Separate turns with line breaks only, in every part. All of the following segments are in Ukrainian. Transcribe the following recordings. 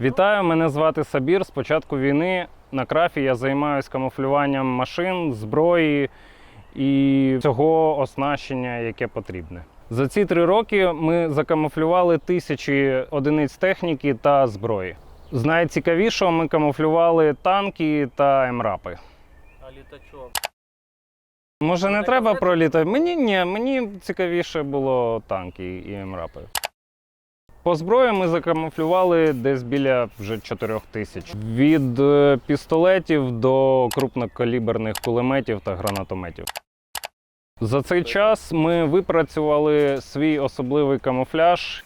Вітаю, мене звати Сабір. З початку війни на крафі я займаюся камуфлюванням машин, зброї і всього оснащення, яке потрібне. За ці три роки ми закамуфлювали тисячі одиниць техніки та зброї. З найцікавішого ми камуфлювали танки та емрапи.
А літачок.
Може, не треба про літо? Мені ні, мені цікавіше було танки і емрапи. По зброї ми закамуфлювали десь біля вже 4 тисяч. Від е, пістолетів до крупнокаліберних кулеметів та гранатометів. За цей час ми випрацювали свій особливий камуфляж.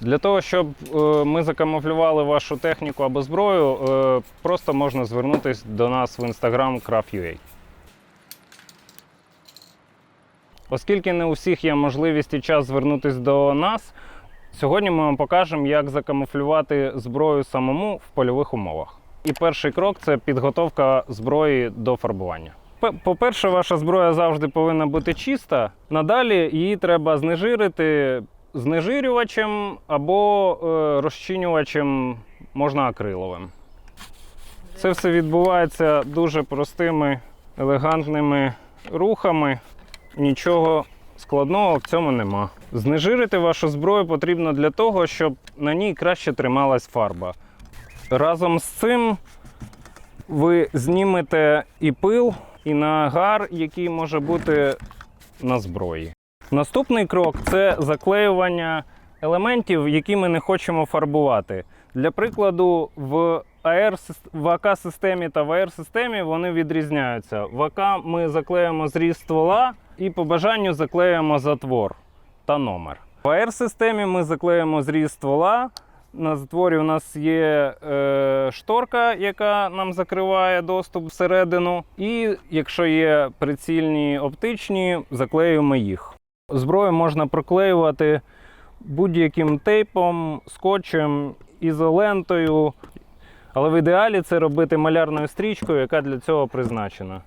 Для того, щоб е, ми закамуфлювали вашу техніку або зброю, е, просто можна звернутися до нас в інстаграм Craft.ua. Оскільки не у всіх є можливість і час звернутися до нас, сьогодні ми вам покажемо, як закамуфлювати зброю самому в польових умовах. І перший крок це підготовка зброї до фарбування. По-перше, ваша зброя завжди повинна бути чиста. Надалі її треба знежирити знежирювачем або е, розчинювачем можна акриловим. Це все відбувається дуже простими, елегантними рухами. Нічого складного в цьому нема. Знежирити вашу зброю потрібно для того, щоб на ній краще трималась фарба. Разом з цим ви знімете і пил, і нагар, який може бути на зброї. Наступний крок це заклеювання елементів, які ми не хочемо фарбувати. Для прикладу, в в АК-системі та в АР-системі вони відрізняються. В АК ми заклеїмо зріз ствола і по бажанню заклеїмо затвор та номер. В АР-системі ми заклеїмо зріз ствола. На затворі у нас є е, шторка, яка нам закриває доступ всередину. І якщо є прицільні оптичні, заклеюємо їх. Зброю можна проклеювати будь-яким тейпом, скотчем, ізолентою. Але в ідеалі це робити малярною стрічкою, яка для цього призначена.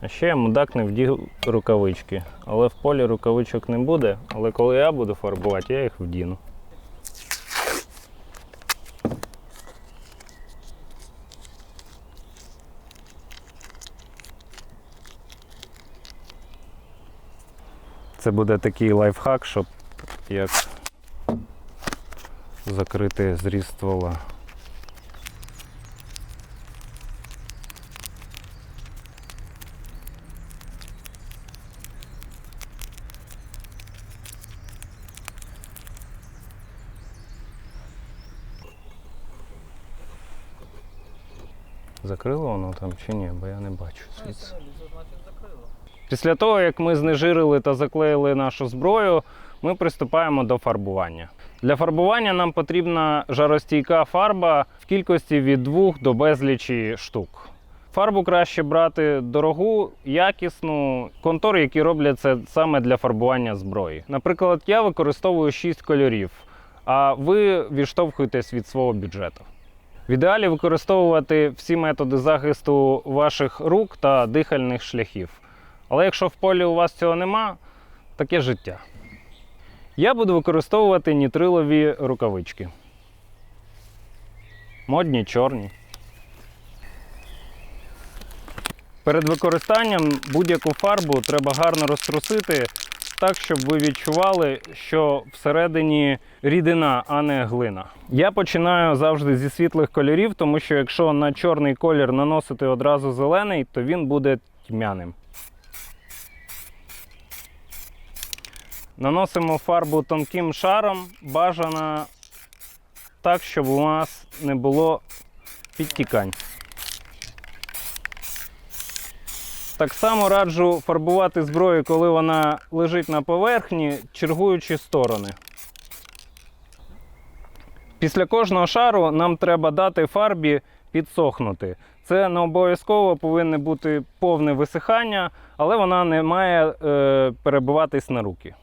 А ще я мудак не вдів рукавички. Але в полі рукавичок не буде. Але коли я буду фарбувати, я їх вдіну. Це буде такий лайфхак, щоб як закрити зріз ствола. Закрило воно там чи ні, бо я не бачу звідси. Після того, як ми знежирили та заклеїли нашу зброю, ми приступаємо до фарбування. Для фарбування нам потрібна жаростійка фарба в кількості від 2 до безлічі штук. Фарбу краще брати дорогу, якісну, контор, які роблять це саме для фарбування зброї. Наприклад, я використовую 6 кольорів, а ви відштовхуєтесь від свого бюджету. В ідеалі використовувати всі методи захисту ваших рук та дихальних шляхів. Але якщо в полі у вас цього нема, таке життя. Я буду використовувати нітрилові рукавички. Модні, чорні. Перед використанням будь-яку фарбу треба гарно розтрусити так, щоб ви відчували, що всередині рідина, а не глина. Я починаю завжди зі світлих кольорів, тому що якщо на чорний колір наносити одразу зелений, то він буде тьмяним. Наносимо фарбу тонким шаром, бажано так, щоб у нас не було підтікань. Так само раджу фарбувати зброю, коли вона лежить на поверхні, чергуючи сторони. Після кожного шару нам треба дати фарбі підсохнути. Це не обов'язково повинне бути повне висихання, але вона не має е, перебиватись на руки.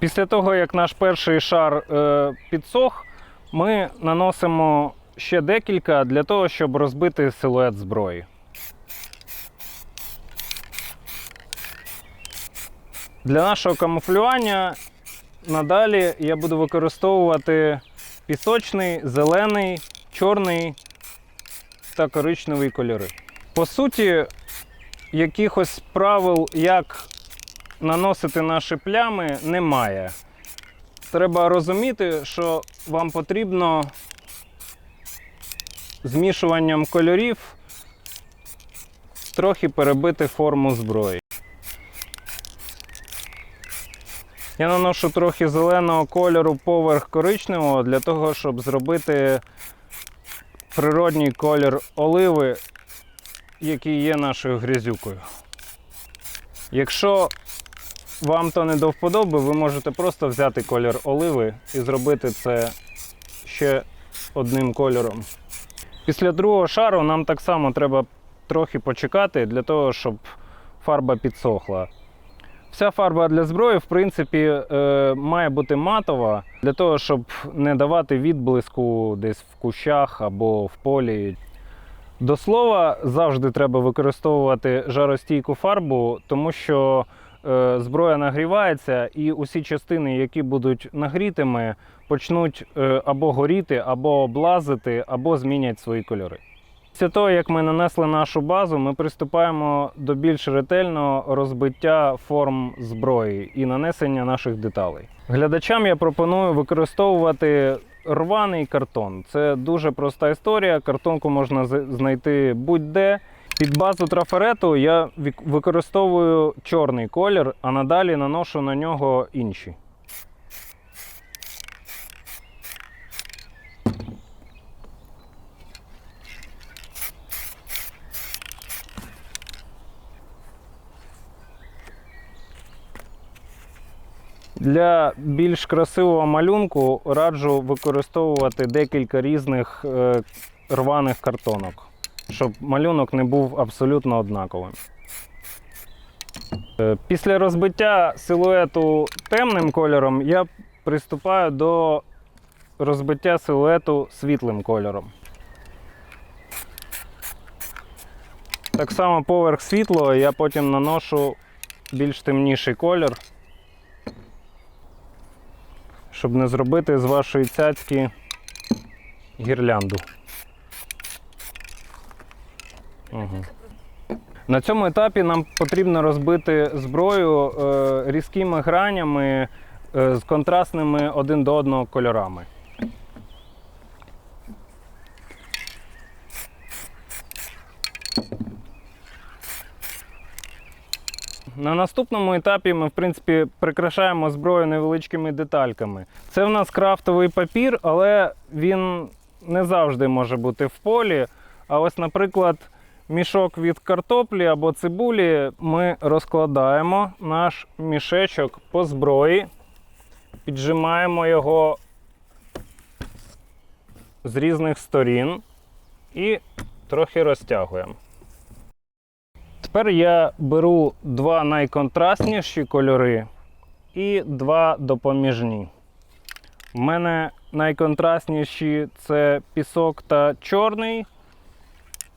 Після того, як наш перший шар е, підсох, ми наносимо ще декілька для того, щоб розбити силует зброї. Для нашого камуфлювання надалі я буду використовувати пісочний, зелений, чорний та коричневий кольори. По суті, якихось правил, як наносити наші плями, немає. Треба розуміти, що вам потрібно змішуванням кольорів трохи перебити форму зброї. Я наношу трохи зеленого кольору поверх коричневого для того, щоб зробити природній колір оливи, який є нашою грязюкою. Якщо вам то не до вподоби, ви можете просто взяти колір оливи і зробити це ще одним кольором. Після другого шару нам так само треба трохи почекати для того, щоб фарба підсохла. Вся фарба для зброї, в принципі, е, має бути матова для того, щоб не давати відблиску десь в кущах або в полі. До слова, завжди треба використовувати жаростійку фарбу, тому що зброя нагрівається, і усі частини, які будуть нагрітими, почнуть е, або горіти, або облазити, або змінять свої кольори. Після того, як ми нанесли нашу базу, ми приступаємо до більш ретельного розбиття форм зброї і нанесення наших деталей. Глядачам я пропоную використовувати рваний картон. Це дуже проста історія. Картонку можна знайти будь-де. Під базу трафарету я використовую чорний колір, а надалі наношу на нього інші. Для більш красивого малюнку раджу використовувати декілька різних е, рваних картонок, щоб малюнок не був абсолютно однаковим. Е, Після розбиття силуету темним кольором я приступаю до розбиття силуету світлим кольором. Так само поверх світлого я потім наношу більш темніший колір щоб не зробити з вашої цяцьки гірлянду. На цьому етапі нам потрібно розбити зброю е, різкими гранями е, з контрастними один до одного кольорами. На наступному етапі ми, в принципі, прикрашаємо зброю невеличкими детальками. Це в нас крафтовий папір, але він не завжди може бути в полі. А ось, наприклад, мішок від картоплі або цибулі ми розкладаємо наш мішечок по зброї, піджимаємо його з різних сторін і трохи розтягуємо. Тепер я беру два найконтрастніші кольори і два допоміжні. У мене найконтрастніші це пісок та чорний,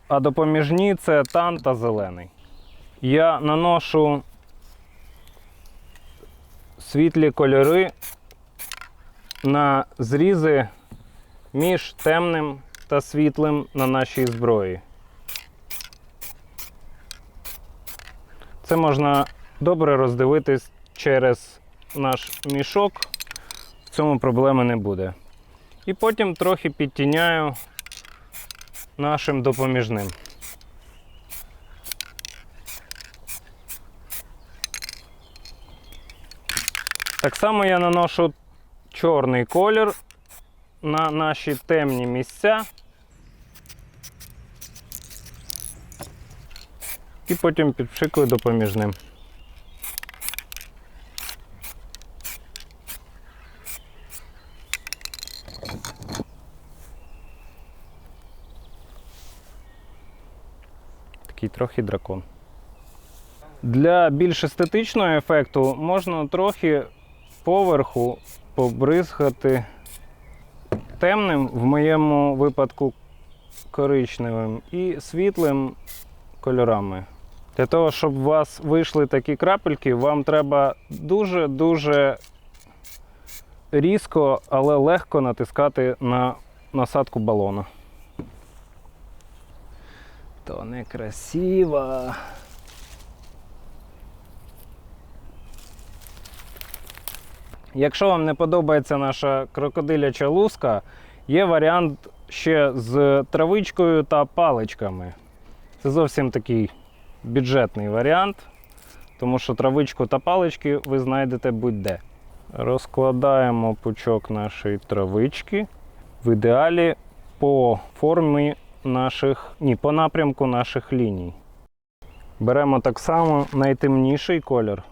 а допоміжні це тан та зелений. Я наношу світлі кольори на зрізи між темним та світлим на нашій зброї. Це можна добре роздивитись через наш мішок. В цьому проблеми не буде. І потім трохи підтіняю нашим допоміжним. Так само я наношу чорний колір на наші темні місця. І потім підпшикую допоміжним. Трохи дракон. Для більш естетичного ефекту можна трохи поверху побризгати темним, в моєму випадку коричневим, і світлим кольорами. Для того, щоб у вас вийшли такі крапельки, вам треба дуже-дуже різко, але легко натискати на насадку балона. То некрасиво. Якщо вам не подобається наша крокодиляча луска, є варіант ще з травичкою та паличками. Це зовсім такий бюджетний варіант, тому що травичку та палички ви знайдете будь-де. Розкладаємо пучок нашої травички в ідеалі по формі наших, ні, по напрямку наших ліній. Беремо так само найтемніший колір.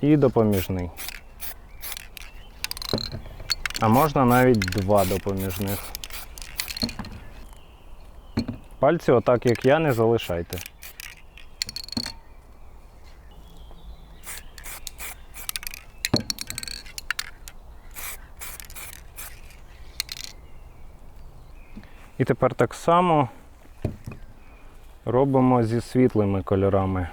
І допоміжний. А можна навіть два допоміжних. Пальці, отак як я, не залишайте. І тепер так само робимо зі світлими кольорами.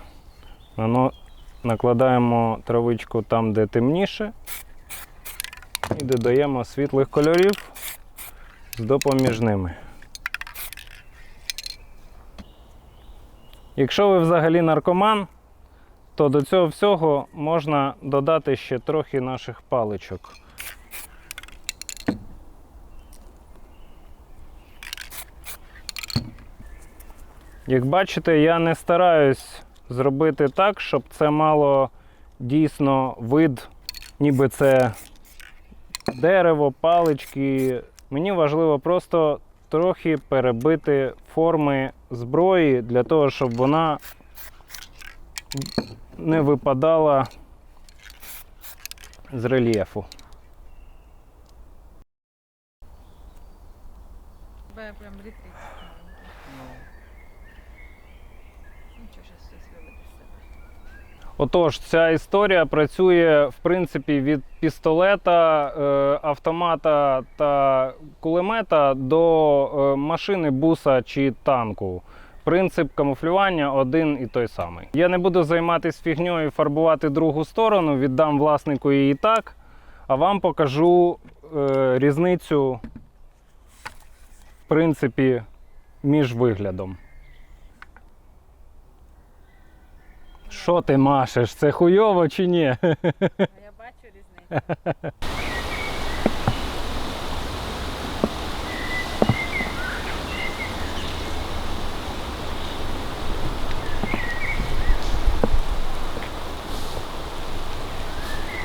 Накладаємо травичку там, де темніше, і додаємо світлих кольорів з допоміжними. Якщо ви взагалі наркоман, то до цього всього можна додати ще трохи наших паличок. Як бачите, я не стараюсь зробити так, щоб це мало дійсно вид, ніби це дерево, палички. Мені важливо просто трохи перебити форми зброї для того, щоб вона не випадала з рельєфу.
Прям
Отож, ця історія працює в принципі від пістолета, е, автомата та кулемета до е, машини, буса чи танку. Принцип камуфлювання один і той самий. Я не буду займатися фігньою фарбувати другу сторону, віддам власнику її так, а вам покажу е, різницю, в принципі, між виглядом. Що ти машеш? Це хуйово чи ні?
А я бачу різницю.